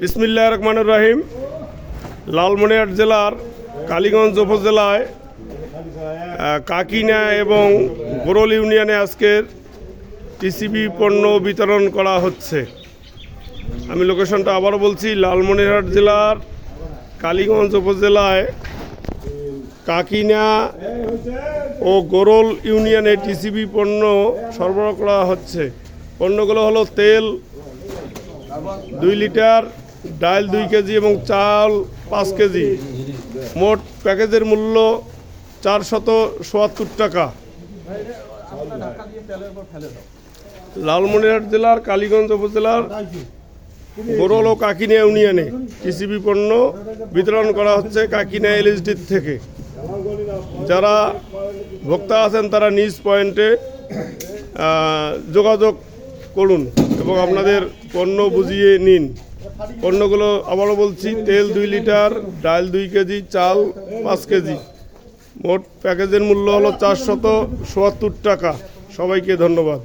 বিসমিল্লাহ রহমানুর রাহিম, লালমনিরহাট জেলার কালীগঞ্জ উপজেলায় কাকিনা এবং গোরল ইউনিয়নে আজকের টিসিবি পণ্য বিতরণ করা হচ্ছে। আমি লোকেশনটা আবারও বলছি, লালমনিরহাট জেলার কালীগঞ্জ উপজেলায় কাকিনা ও গোরল ইউনিয়নে টিসিবি পণ্য সরবরাহ করা হচ্ছে। পণ্যগুলো হলো তেল দুই লিটার ডাল দুই কেজি এবং চাল পাঁচ কেজি। মোট প্যাকেজের মূল্য চারশত সোয়াত্তর টাকা। লালমনিরহাট জেলার কালীগঞ্জ উপজেলার গোরল ও কাকিনিয়া ইউনিয়নে কৃষিবি পণ্য বিতরণ করা হচ্ছে কাকিনিয়া এলএসডির থেকে। যারা ভোক্তা আছেন তারা নিজ পয়েন্টে যোগাযোগ করুন। এবং আপনাদের পণ্য বুঝিয়ে নিন। পণ্যগুলো আবারও বলছি, তেল দুই লিটার, ডাল দুই কেজি, চাল পাঁচ কেজি। মোট প্যাকেজের মূল্য হলো চারশত টাকা। সবাইকে ধন্যবাদ।